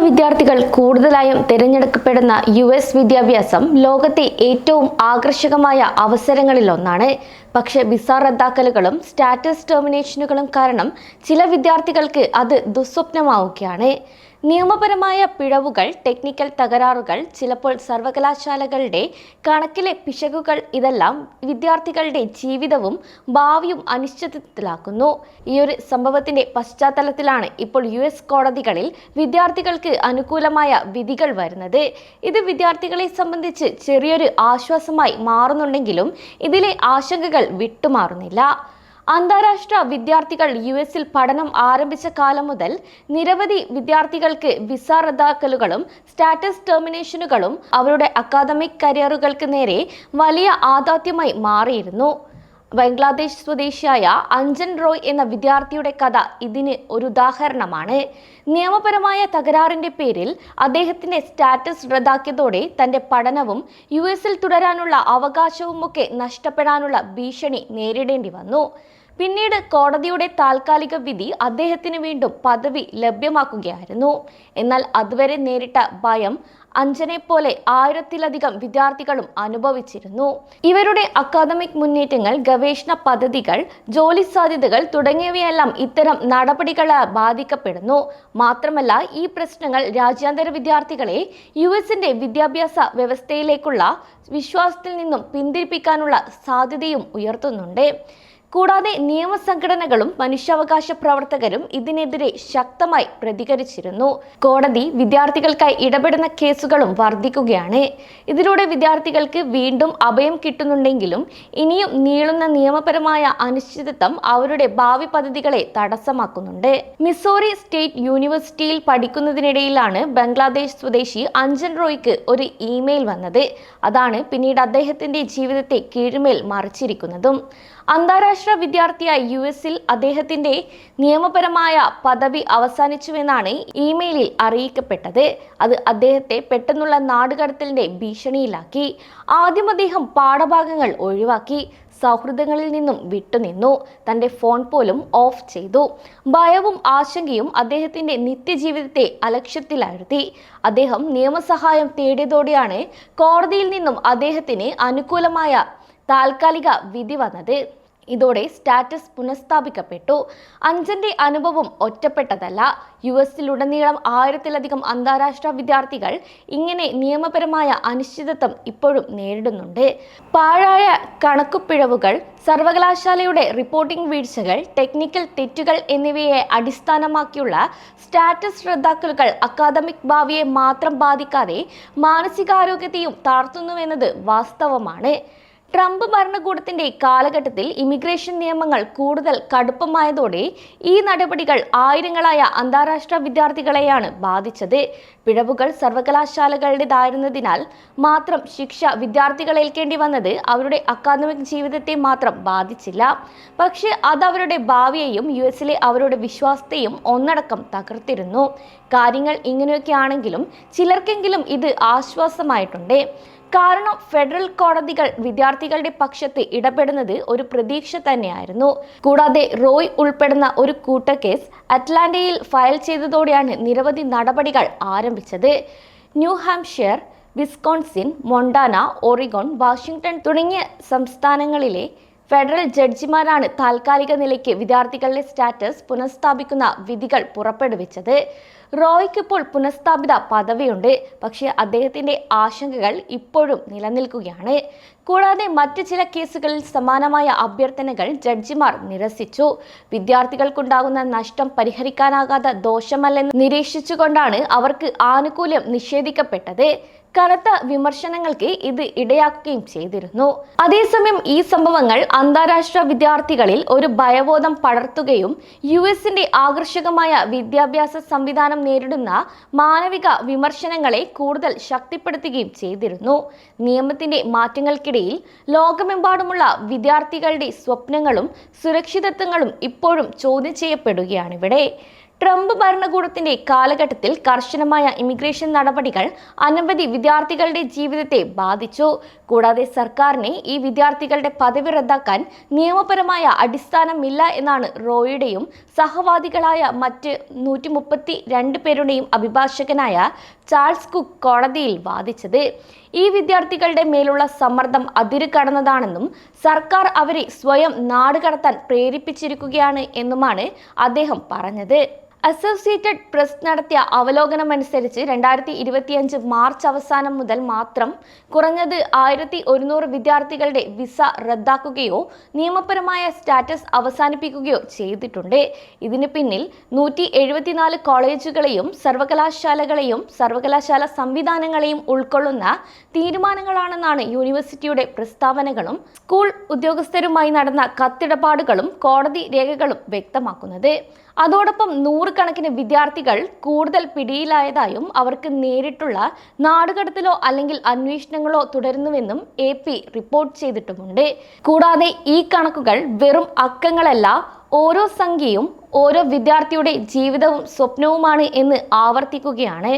വിദ്യാർത്ഥികൾ കൂടുതലായും തിരഞ്ഞെടുക്കപ്പെടുന്ന യു എസ് വിദ്യാഭ്യാസം ലോകത്തെ ഏറ്റവും ആകർഷകമായ അവസരങ്ങളിലൊന്നാണ് പക്ഷേ വിസ റദ്ദാക്കലുകളും സ്റ്റാറ്റസ് ടെർമിനേഷനുകളും കാരണം ചില വിദ്യാർത്ഥികൾക്ക് അത് ദുസ്വപ്നമാവുകയാണ്. നിയമപരമായ പിഴവുകൾ ടെക്നിക്കൽ തകരാറുകൾ ചിലപ്പോൾ സർവകലാശാലകളുടെ കണക്കിലെ പിശകുകൾ ഇതെല്ലാം വിദ്യാർത്ഥികളുടെ ജീവിതവും ഭാവിയും അനിശ്ചിതത്വത്തിലാക്കുന്നു ഈ ഒരു സംഭവത്തിന്റെ പശ്ചാത്തലത്തിലാണ് ഇപ്പോൾ യു എസ് കോടതികളിൽ വിദ്യാർത്ഥികൾക്ക് അനുകൂലമായ വിധികൾ വരുന്നത്. ഇത് വിദ്യാർത്ഥികളെ സംബന്ധിച്ച് ചെറിയൊരു ആശ്വാസമായി മാറുന്നുണ്ടെങ്കിലും ഇതിലെ ആശങ്കകൾ വിട്ടുമാറുന്നില്ല. അന്താരാഷ്ട്ര വിദ്യാർത്ഥികൾ യു എസിൽ പഠനം ആരംഭിച്ച കാലം മുതൽ നിരവധി വിദ്യാർത്ഥികൾക്ക് വിസ റദ്ദാക്കലുകളും സ്റ്റാറ്റസ് ടെർമിനേഷനുകളും അവരുടെ അക്കാദമിക് കരിയറുകൾക്ക് നേരെ വലിയ ആദാത്യമായി മാറിയിരുന്നു. ബംഗ്ലാദേശ് സ്വദേശിയായ അഞ്ജൻ റോയ് എന്ന വിദ്യാർത്ഥിയുടെ കഥ ഇതിന് ഒരു ഉദാഹരണമാണ്. നിയമപരമായ തകരാറിന്റെ പേരിൽ അദ്ദേഹത്തിന്റെ സ്റ്റാറ്റസ് റദ്ദാക്കിയതോടെ തന്റെ പഠനവും യു എസിൽ തുടരാനുള്ള അവകാശവുമൊക്കെ നഷ്ടപ്പെടാനുള്ള ഭീഷണി നേരിടേണ്ടി വന്നു. പിന്നീട് കോടതിയുടെ താൽക്കാലിക വിധി അദ്ദേഹത്തിന് വീണ്ടും പദവി ലഭ്യമാക്കുകയായിരുന്നു. എന്നാൽ അതുവരെ നേരിട്ട ഭയം അഞ്ജനെ പോലെ ആയിരത്തിലധികം വിദ്യാർത്ഥികളും അനുഭവിച്ചിരുന്നു. ഇവരുടെ അക്കാദമിക് മുന്നേറ്റങ്ങൾ ഗവേഷണ പദ്ധതികൾ ജോലി സാധ്യതകൾ തുടങ്ങിയവയെല്ലാം ഇത്തരം നടപടികളാൽ ബാധിക്കപ്പെടുന്നു. മാത്രമല്ല ഈ പ്രശ്നങ്ങൾ രാജ്യാന്തര വിദ്യാർത്ഥികളെ യു എസിന്റെ വിദ്യാഭ്യാസ വ്യവസ്ഥയിലേക്കുള്ള വിശ്വാസത്തിൽ നിന്നും പിന്തിരിപ്പിക്കാനുള്ള സാധ്യതയും ഉയർത്തുന്നുണ്ട്. കൂടാതെ നിയമസംഘടനകളും മനുഷ്യാവകാശ പ്രവർത്തകരും ഇതിനെതിരെ ശക്തമായി പ്രതികരിച്ചിരുന്നു. കോടതി വിദ്യാർത്ഥികൾക്കായി ഇടപെടുന്ന കേസുകളും വർദ്ധിക്കുകയാണ്. ഇതിലൂടെ വിദ്യാർത്ഥികൾക്ക് വീണ്ടും അഭയം കിട്ടുന്നുണ്ടെങ്കിലും ഇനിയും നീളുന്ന നിയമപരമായ അനിശ്ചിതത്വം അവരുടെ ഭാവി പദ്ധതികളെ തടസ്സമാക്കുന്നുണ്ട്. മിസോറി സ്റ്റേറ്റ് യൂണിവേഴ്സിറ്റിയിൽ പഠിക്കുന്നതിനിടയിലാണ് ബംഗ്ലാദേശ് സ്വദേശി അഞ്ജൻ റോയ്ക്ക് ഒരു ഇമെയിൽ വന്നത്. അതാണ് പിന്നീട് അദ്ദേഹത്തിന്റെ ജീവിതത്തെ കീഴ്മേൽ മറിച്ചിരിക്കുന്നതും. അന്താരാഷ്ട്ര വിദ്യാർത്ഥിയായി യു എസിൽ അദ്ദേഹത്തിന്റെ നിയമപരമായ പദവി അവസാനിച്ചുവെന്നാണ് ഇമെയിലിൽ അറിയിക്കപ്പെട്ടത്. അത് അദ്ദേഹത്തെ പെട്ടെന്നുള്ള നാടുകടത്തലിന്റെ ഭീഷണിയിലാക്കി. ആദ്യം അദ്ദേഹം പാഠഭാഗങ്ങൾ ഒഴിവാക്കി സൗഹൃദങ്ങളിൽ നിന്നും വിട്ടുനിന്നു. തന്റെ ഫോൺ പോലും ഓഫ് ചെയ്തു. ഭയവും ആശങ്കയും അദ്ദേഹത്തിന്റെ നിത്യജീവിതത്തെ അലക്ഷ്യത്തിലാഴ്ത്തി. അദ്ദേഹം നിയമസഹായം തേടിയതോടെയാണ് കോടതിയിൽ നിന്നും അദ്ദേഹത്തിന് അനുകൂലമായ താൽക്കാലിക വിധി വന്നത്. ഇതോടെ സ്റ്റാറ്റസ് പുനഃസ്ഥാപിക്കപ്പെട്ടു. അഞ്ചന്റെ അനുഭവം ഒറ്റപ്പെട്ടതല്ല. യു എസിലുടനീളം ആയിരത്തിലധികം അന്താരാഷ്ട്ര വിദ്യാർത്ഥികൾ ഇങ്ങനെ നിയമപരമായ അനിശ്ചിതത്വം ഇപ്പോഴും നേരിടുന്നുണ്ട്. പാഴായ കണക്കുപിഴവുകൾ സർവകലാശാലയുടെ റിപ്പോർട്ടിംഗ് വീഴ്ചകൾ ടെക്നിക്കൽ തെറ്റുകൾ എന്നിവയെ അടിസ്ഥാനമാക്കിയുള്ള സ്റ്റാറ്റസ് റദ്ദാക്കലുകൾ അക്കാദമിക് ഭാവിയെ മാത്രം ബാധിക്കാതെ മാനസികാരോഗ്യത്തെയും താഴ്ത്തുന്നുവെന്നത് വാസ്തവമാണ്. ട്രംപ് ഭരണകൂടത്തിന്റെ കാലഘട്ടത്തിൽ ഇമിഗ്രേഷൻ നിയമങ്ങൾ കൂടുതൽ കടുപ്പമായതോടെ ഈ നടപടികൾ ആയിരങ്ങളായ അന്താരാഷ്ട്ര വിദ്യാർത്ഥികളെയാണ് ബാധിച്ചത്. പിഴവുകൾ സർവകലാശാലകളുടേതായിരുന്നതിനാൽ മാത്രം ശിക്ഷ വിദ്യാർത്ഥികളേൽക്കേണ്ടി വന്നത് അവരുടെ അക്കാദമിക് ജീവിതത്തെ മാത്രം ബാധിച്ചില്ല. പക്ഷേ അത് അവരുടെ ഭാവിയെയും യു എസിലെ അവരുടെ വിശ്വാസത്തെയും ഒന്നടക്കം തകർത്തിരുന്നു. കാര്യങ്ങൾ ഇങ്ങനെയൊക്കെയാണെങ്കിലും ചിലർക്കെങ്കിലും ഇത് ആശ്വാസമായിട്ടുണ്ട്. കാരണം ഫെഡറൽ കോടതികൾ വിദ്യാർത്ഥികളുടെ പക്ഷത്ത് ഇടപെടുന്നത് ഒരു പ്രതീക്ഷ തന്നെയായിരുന്നു. കൂടാതെ റോയ് ഉൾപ്പെടുന്ന ഒരു കൂട്ടക്കേസ് അറ്റ്ലാന്റയിൽ ഫയൽ ചെയ്തതോടെയാണ് നിരവധി നടപടികൾ ആരംഭിച്ചത്. New Hampshire Wisconsin Montana Oregon Washington തുടങ്ങിയ സംസ്ഥാനങ്ങളിലെ ഫെഡറൽ ജഡ്ജിമാരാണ് താൽക്കാലിക നിലയ്ക്ക് വിദ്യാർത്ഥികളുടെ സ്റ്റാറ്റസ് പുനഃസ്ഥാപിക്കുന്ന വിധികൾ പുറപ്പെടുവിച്ചത്. റോയ്ക്ക് ഇപ്പോൾ പുനഃസ്ഥാപിത പദവിയുണ്ട്. പക്ഷേ അദ്ദേഹത്തിന്റെ ആശങ്കകൾ ഇപ്പോഴും നിലനിൽക്കുകയാണ്. കൂടാതെ മറ്റ് ചില കേസുകളിൽ സമാനമായ അഭ്യർത്ഥനകൾ ജഡ്ജിമാർ നിരസിച്ചു. വിദ്യാർത്ഥികൾക്കുണ്ടാകുന്ന നഷ്ടം പരിഹരിക്കാനാകാത്ത ദോഷമല്ലെന്ന് നിരീക്ഷിച്ചുകൊണ്ടാണ് അവർക്ക് ആനുകൂല്യം നിഷേധിക്കപ്പെട്ടത്. കനത്ത വിമർശനങ്ങൾക്ക് ഇത് ഇടയാക്കുകയും ചെയ്തിരുന്നു. അതേസമയം ഈ സംഭവങ്ങൾ അന്താരാഷ്ട്ര വിദ്യാർത്ഥികളിൽ ഒരു ഭയബോധം പടർത്തുകയും യു എസിന്റെ ആകർഷകമായ വിദ്യാഭ്യാസ സംവിധാനം നേരിടുന്ന മാനവിക വിമർശനങ്ങളെ കൂടുതൽ ശക്തിപ്പെടുത്തുകയും ചെയ്തിരുന്നു. നിയമത്തിന്റെ മാറ്റങ്ങൾക്കിടയിൽ ലോകമെമ്പാടുമുള്ള വിദ്യാർത്ഥികളുടെ സ്വപ്നങ്ങളും സുരക്ഷിതത്വങ്ങളും ഇപ്പോഴും ചോദ്യം ചെയ്യപ്പെടുകയാണ് ഇവിടെ. ട്രംപ് ഭരണകൂടത്തിന്റെ കാലഘട്ടത്തിൽ കർശനമായ ഇമിഗ്രേഷൻ നടപടികൾ അനവധി വിദ്യാർത്ഥികളുടെ ജീവിതത്തെ ബാധിച്ചു. കൂടാതെ സർക്കാരിനെ ഈ വിദ്യാർത്ഥികളുടെ പദവി റദ്ദാക്കാൻ നിയമപരമായ അടിസ്ഥാനമില്ല എന്നാണ് റോയുടെയും സഹവാദികളായ മറ്റ് നൂറ്റി മുപ്പത്തി രണ്ട് പേരുടെയും അഭിഭാഷകനായ ചാൾസ് കുക്ക് കോടതിയിൽ വാദിച്ചത്. ഈ വിദ്യാർത്ഥികളുടെ മേലുള്ള സമ്മർദ്ദം അതിര് കടന്നതാണെന്നും സർക്കാർ അവരെ സ്വയം നാടുകടത്താൻ പ്രേരിപ്പിച്ചിരിക്കുകയാണ് എന്നുമാണ് അദ്ദേഹം പറഞ്ഞത്. അസോസിയേറ്റഡ് പ്രസ് നടത്തിയ അവലോകനമനുസരിച്ച് രണ്ടായിരത്തി ഇരുപത്തിയഞ്ച് മാർച്ച് അവസാനം മുതൽ മാത്രം കുറഞ്ഞത് ആയിരത്തി ഒരുന്നൂറ് വിദ്യാർത്ഥികളുടെ വിസ റദ്ദാക്കുകയോ നിയമപരമായ സ്റ്റാറ്റസ് അവസാനിപ്പിക്കുകയോ ചെയ്തിട്ടുണ്ട്. ഇതിന് പിന്നിൽ നൂറ്റി എഴുപത്തിനാല് കോളേജുകളെയും സർവകലാശാലകളെയും സർവകലാശാല സംവിധാനങ്ങളെയും ഉൾക്കൊള്ളുന്ന തീരുമാനങ്ങളാണെന്നാണ് യൂണിവേഴ്സിറ്റിയുടെ പ്രസ്താവനകളും സ്കൂൾ ഉദ്യോഗസ്ഥരുമായി നടന്ന കത്തിടപാടുകളും കോടതി രേഖകളും വ്യക്തമാക്കുന്നത്. അതോടൊപ്പം നൂറുകണക്കിന് വിദ്യാർത്ഥികൾ കൂടുതൽ പിടിയിലായതായും അവർക്ക് നേരിട്ടുള്ള നാടുകടത്തിലോ അല്ലെങ്കിൽ അന്വേഷണങ്ങളോ തുടരുന്നുവെന്നും എ റിപ്പോർട്ട് ചെയ്തിട്ടുമുണ്ട്. കൂടാതെ ഈ കണക്കുകൾ വെറും അക്കങ്ങളല്ല ഓരോ സംഖ്യയും ഓരോ വിദ്യാർത്ഥിയുടെ ജീവിതവും സ്വപ്നവുമാണ് എന്ന് ആവർത്തിക്കുകയാണ്.